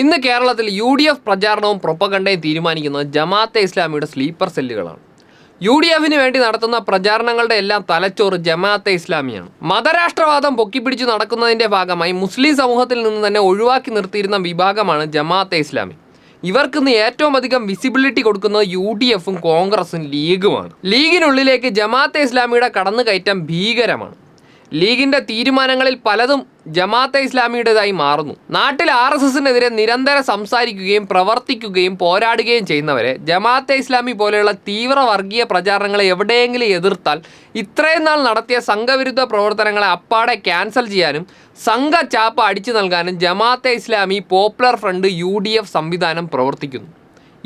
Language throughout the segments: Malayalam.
ഇന്ന് കേരളത്തിൽ യു ഡി എഫ് പ്രചാരണവും പ്രൊപ്പകണ്ടയും തീരുമാനിക്കുന്നത് ജമാഅത്തെ ഇസ്ലാമിയുടെ സ്ലീപ്പർ സെല്ലുകളാണ്. യു ഡി എഫിന് വേണ്ടി നടത്തുന്ന പ്രചാരണങ്ങളുടെ എല്ലാം തലച്ചോറ് ജമാഅത്തെ ഇസ്ലാമിയാണ്. മതരാഷ്ട്രവാദം പൊക്കിപ്പിടിച്ചു നടക്കുന്നതിന്റെ ഭാഗമായി മുസ്ലിം സമൂഹത്തിൽ നിന്ന് തന്നെ ഒഴിവാക്കി നിർത്തിയിരുന്ന വിഭാഗമാണ് ജമാഅത്തെ ഇസ്ലാമി. ഇവർക്കിന്ന് ഏറ്റവും അധികം വിസിബിലിറ്റി കൊടുക്കുന്നത് യു ഡി എഫും കോൺഗ്രസും ലീഗുമാണ്. ലീഗിനുള്ളിലേക്ക് ജമാഅത്തെ ഇസ്ലാമിയുടെ കടന്നുകയറ്റം ഭീകരമാണ്. ലീഗിന്റെ തീരുമാനങ്ങളിൽ പലതും ജമാഅത്തെ ഇസ്ലാമിയുടേതായി മാറുന്നു. നാട്ടിൽ ആർ എസ് എസിനെതിരെ നിരന്തരം സംസാരിക്കുകയും പ്രവർത്തിക്കുകയും പോരാടുകയും ചെയ്യുന്നവരെ ജമാഅത്തെ ഇസ്ലാമി പോലെയുള്ള തീവ്ര വർഗീയ പ്രചാരണങ്ങളെ എവിടെയെങ്കിലും എതിർത്താൽ ഇത്രയും നാൾ നടത്തിയ സംഘവിരുദ്ധ പ്രവർത്തനങ്ങളെ അപ്പാടെ ക്യാൻസൽ ചെയ്യാനും സംഘ ചാപ്പ അടിച്ചു നൽകാനും ജമാഅത്തെ ഇസ്ലാമി പോപ്പുലർ ഫ്രണ്ട് യു സംവിധാനം പ്രവർത്തിക്കുന്നു.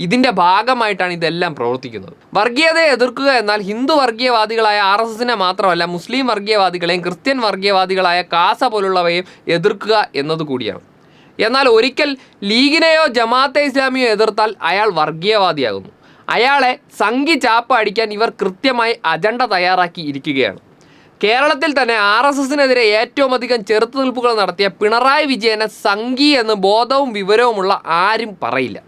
ഇതിന്റെ ഭാഗമായിട്ടാണ് ഇതെല്ലാം പ്രവർത്തിക്കുന്നത്. വർഗീയതയെ എതിർക്കുക എന്നാൽ ഹിന്ദു വർഗീയവാദികളായ ആർ എസ് എസിനെ മാത്രമല്ല മുസ്ലിം വർഗീയവാദികളെയും ക്രിസ്ത്യൻ വർഗീയവാദികളായ കാസ പോലുള്ളവയും എതിർക്കുക എന്നതുകൂടിയാണ് എന്നാൽ ഒരിക്കൽ ലീഗിനെയോ ജമാഅത്തെ ഇസ്ലാമിയോ എതിർത്താൽ അയാൾ വർഗീയവാദിയാകുന്നു. അയാളെ സംഘി ചാപ്പ അടിക്കാൻ ഇവർ കൃത്യമായി അജണ്ട തയ്യാറാക്കി ഇരിക്കുകയാണ്. കേരളത്തിൽ തന്നെ ആർ എസ് എസിനെതിരെ ഏറ്റവും അധികം ചെറുത്തുനിൽപ്പുകൾ നടത്തിയ പിണറായി വിജയനെ സംഘി എന്ന് ബോധവും വിവരവുമുള്ള ആരും പറയില്ല.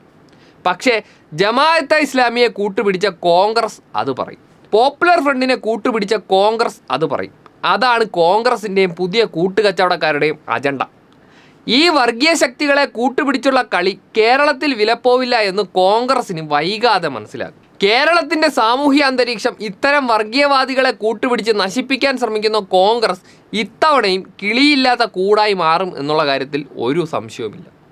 പക്ഷേ ജമാഅത്തെ ഇസ്ലാമിയെ കൂട്ടുപിടിച്ച കോൺഗ്രസ് അത് പറയും. പോപ്പുലർ ഫ്രണ്ടിനെ കൂട്ടുപിടിച്ച കോൺഗ്രസ് അത് പറയും. അതാണ് കോൺഗ്രസിന്റെയും പുതിയ കൂട്ടുകച്ചവടക്കാരുടെയും അജണ്ട. ഈ വർഗീയ ശക്തികളെ കൂട്ടുപിടിച്ചുള്ള കളി കേരളത്തിൽ വിലപ്പോവില്ല എന്ന് കോൺഗ്രസിന് വൈകാതെ മനസ്സിലാകും. കേരളത്തിന്റെ സാമൂഹ്യ അന്തരീക്ഷം ഇത്തരം വർഗീയവാദികളെ കൂട്ടുപിടിച്ച് നശിപ്പിക്കാൻ ശ്രമിക്കുന്ന കോൺഗ്രസ് ഇത്തവണയും കിളിയില്ലാത്ത കൂടായി മാറും എന്നുള്ള കാര്യത്തിൽ ഒരു സംശയവുമില്ല.